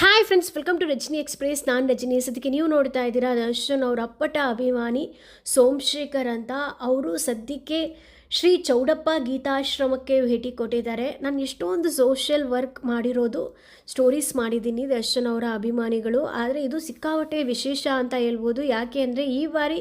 Hi friends welcome to Rajani express ನಾನು ರಜನಿ. ಸದ್ಯಕ್ಕೆ ನೀವು ನೋಡ್ತಾ ಇದ್ದೀರಾ ದರ್ಶನ್ ಅವರ ಅಪ್ಪಟ ಅಭಿಮಾನಿ ಸೋಮಶೇಖರ್ ಅಂತ. ಅವರು ಸದ್ಯಕ್ಕೆ ಶ್ರೀ ಚೌಡಪ್ಪ ಗೀತಾಶ್ರಮಕ್ಕೆ ಭೇಟಿ ಕೊಟ್ಟಿದ್ದಾರೆ. ನಾನು ಎಷ್ಟೊಂದು ಸೋಷಿಯಲ್ ವರ್ಕ್ ಮಾಡಿರೋದು, ಸ್ಟೋರೀಸ್ ಮಾಡಿದ್ದೀನಿ, ದರ್ಶನ್ ಅವರ ಅಭಿಮಾನಿಗಳು. ಆದರೆ ಇದು ಸಿಕ್ಕಾಪಟ್ಟೆ ವಿಶೇಷ ಅಂತ ಹೇಳ್ಬೋದು. ಯಾಕೆ ಅಂದರೆ ಈ ಬಾರಿ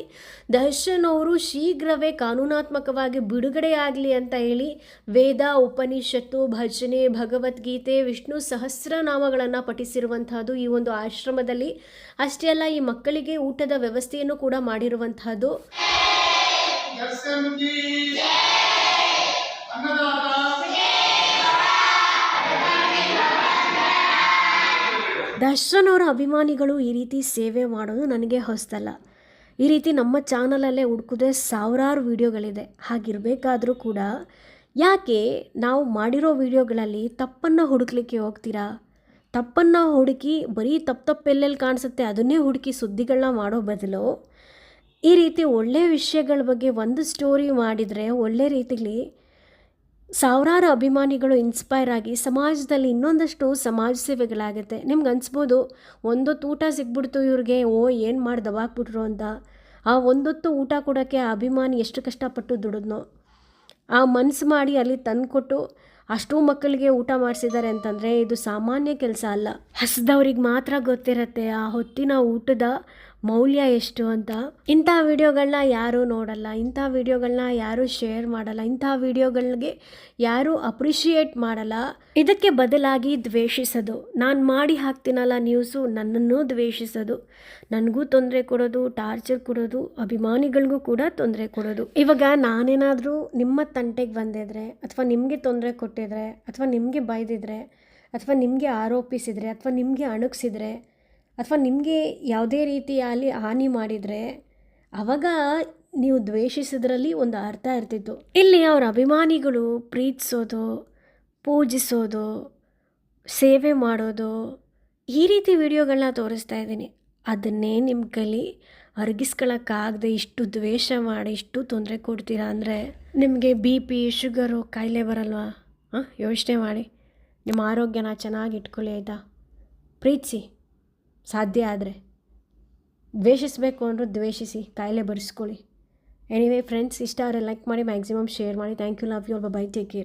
ದರ್ಶನ್ ಅವರು ಶೀಘ್ರವೇ ಕಾನೂನಾತ್ಮಕವಾಗಿ ಬಿಡುಗಡೆಯಾಗಲಿ ಅಂತ ಹೇಳಿ ವೇದ, ಉಪನಿಷತ್ತು, ಭಜನೆ, ಭಗವದ್ಗೀತೆ, ವಿಷ್ಣು ಸಹಸ್ರನಾಮಗಳನ್ನು ಪಠಿಸಿರುವಂತಹದ್ದು ಈ ಒಂದು ಆಶ್ರಮದಲ್ಲಿ. ಅಷ್ಟೇ ಅಲ್ಲ, ಈ ಮಕ್ಕಳಿಗೆ ಊಟದ ವ್ಯವಸ್ಥೆಯನ್ನು ಕೂಡ ಮಾಡಿರುವಂತಹದ್ದು. ದರ್ಶನ್ ಜಿ. ಅನ್ನದಾತ. ದರ್ಶನ್ ಅವರ ಅಭಿಮಾನಿಗಳು ಈ ರೀತಿ ಸೇವೆ ಮಾಡೋದು ನನಗೆ ಹೊಸದಲ್ಲ ಈ ರೀತಿ ನಮ್ಮ ಚಾನಲಲ್ಲೇ ಹುಡುಕದೆ ಸಾವಿರಾರು ವಿಡಿಯೋಗಳಿದೆ. ಹಾಗಿರಬೇಕಾದರೂ ಕೂಡ ಯಾಕೆ ನಾವು ಮಾಡಿರೋ ವಿಡಿಯೋಗಳಲ್ಲಿ ತಪ್ಪನ್ನು ಹುಡುಕ್ಲಿಕ್ಕೆ ಹೋಗ್ತೀರಾ? ತಪ್ಪನ್ನು ಹುಡುಕಿ ಬರೀ ತಪ್ಪು ತಪ್ಪೆಲ್ಲೆಲ್ಲಿ ಕಾಣಿಸುತ್ತೆ ಅದನ್ನೇ ಹುಡುಕಿ ಸುದ್ದಿಗಳನ್ನ ಮಾಡೋ ಬದಲು ಈ ರೀತಿ ಒಳ್ಳೆಯ ವಿಷಯಗಳ ಬಗ್ಗೆ ಒಂದು ಸ್ಟೋರಿ ಮಾಡಿದರೆ ಒಳ್ಳೆ ರೀತಿಲಿ ಸಾವಿರಾರು ಅಭಿಮಾನಿಗಳು ಇನ್ಸ್ಪೈರ್ ಆಗಿ ಸಮಾಜದಲ್ಲಿ ಇನ್ನೊಂದಷ್ಟು ಸಮಾಜ ಸೇವೆಗಳಾಗುತ್ತೆ. ನಿಮ್ಗೆ ಅನಿಸ್ಬೋದು ಒಂದೊತ್ತು ಊಟ ಸಿಕ್ಬಿಡ್ತು ಇವ್ರಿಗೆ, ಓ, ಏನು ಮಾಡಿ ದಬಾಕ್ಬಿಟ್ರು ಅಂತ. ಆ ಒಂದೊತ್ತು ಊಟ ಕೊಡೋಕ್ಕೆ ಆ ಅಭಿಮಾನಿ ಎಷ್ಟು ಕಷ್ಟಪಟ್ಟು ದುಡಿದ್ನೋ. ಆ ಮನಸ್ಸು ಮಾಡಿ ಅಲ್ಲಿ ತಂದುಕೊಟ್ಟು ಅಷ್ಟೂ ಮಕ್ಕಳಿಗೆ ಊಟ ಮಾಡಿಸಿದ್ದಾರೆ ಅಂತಂದರೆ ಇದು ಸಾಮಾನ್ಯ ಕೆಲಸ ಅಲ್ಲ. ಹಸಿದವ್ರಿಗೆ ಮಾತ್ರ ಗೊತ್ತಿರತ್ತೆ ಆ ಹೊತ್ತಿನ ಊಟದ ಮೌಲ್ಯ ಎಷ್ಟು ಅಂತ. ಇಂಥ ವಿಡಿಯೋಗಳನ್ನ ಯಾರೂ ನೋಡಲ್ಲ, ಇಂಥ ವಿಡಿಯೋಗಳನ್ನ ಯಾರೂ ಶೇರ್ ಮಾಡಲ್ಲ, ಇಂಥ ವಿಡಿಯೋಗಳಿಗೆ ಯಾರೂ ಅಪ್ರಿಷಿಯೇಟ್ ಮಾಡಲ್ಲ. ಇದಕ್ಕೆ ಬದಲಾಗಿ ದ್ವೇಷಿಸೋದು. ನಾನು ಮಾಡಿ ಹಾಕ್ತೀನಲ್ಲ ನ್ಯೂಸು, ನನ್ನನ್ನು ದ್ವೇಷಿಸೋದು. ನನಗೂ ತೊಂದರೆ ಕೊಡೋದು, ಟಾರ್ಚರ್ ಕೊಡೋದು, ಅಭಿಮಾನಿಗಳಿಗೂ ಕೂಡ ತೊಂದರೆ ಕೊಡೋದು. ಇವಾಗ ನಾನೇನಾದರೂ ನಿಮ್ಮ ತಂಟೆಗೆ ಬಂದಿದ್ರೆ, ಅಥವಾ ನಿಮಗೆ ತೊಂದರೆ ಕೊಟ್ಟಿದ್ರೆ ಅಥವಾ ನಿಮಗೆ ಬೈದಿದ್ರೆ ಅಥವಾ ನಿಮಗೆ ಆರೋಪಿಸಿದರೆ ಅಥವಾ ನಿಮಗೆ ಅಣಗಿಸಿದರೆ ಅಥವಾ ನಿಮಗೆ ಯಾವುದೇ ರೀತಿಯಲ್ಲಿ ಹಾನಿ ಮಾಡಿದರೆ ಅವಾಗ ನೀವು ದ್ವೇಷಿಸೋದ್ರಲ್ಲಿ ಒಂದು ಅರ್ಥ ಇರ್ತಿತ್ತು. ಇಲ್ಲಿ ಅವರ ಅಭಿಮಾನಿಗಳು ಪ್ರೀತಿಸೋದು, ಪೂಜಿಸೋದು, ಸೇವೆ ಮಾಡೋದು ಈ ರೀತಿ ವಿಡಿಯೋಗಳನ್ನ ತೋರಿಸ್ತಾ ಇದ್ದೀನಿ. ಅದನ್ನೇ ನಿಮ್ಮ ಕಲಿ ಅರಗಿಸ್ಕೊಳ್ಳೋಕ್ಕಾಗದೆ ಇಷ್ಟು ದ್ವೇಷ ಮಾಡಿ ಇಷ್ಟು ತೊಂದರೆ ಕೊಡ್ತೀರಾ ಅಂದರೆ ನಿಮಗೆ ಬಿ ಪಿ, ಶುಗರು ಕಾಯಿಲೆ ಬರಲ್ವಾ? ಹಾಂ, ಯೋಚನೆ ಮಾಡಿ. ನಿಮ್ಮ ಆರೋಗ್ಯನ ಚೆನ್ನಾಗಿ ಇಟ್ಕೊಳ್ಳಿ ಆಯಿತಾ? ಪ್ರೀತಿಸಿ. ಸಾಧ್ಯ ಆದರೆ. ದ್ವೇಷಿಸಬೇಕು ಅಂದರೂ ದ್ವೇಷಿಸಿ, ಕಾಯಿಲೆ ಬರೆಸ್ಕೊಳ್ಳಿ ಎನಿವೇ ಫ್ರೆಂಡ್ಸ್ ಇಷ್ಟ ಆದರೆ ಲೈಕ್ ಮಾಡಿ ಮ್ಯಾಕ್ಸಿಮಮ್ ಶೇರ್ ಮಾಡಿ. Thank you love you bye take care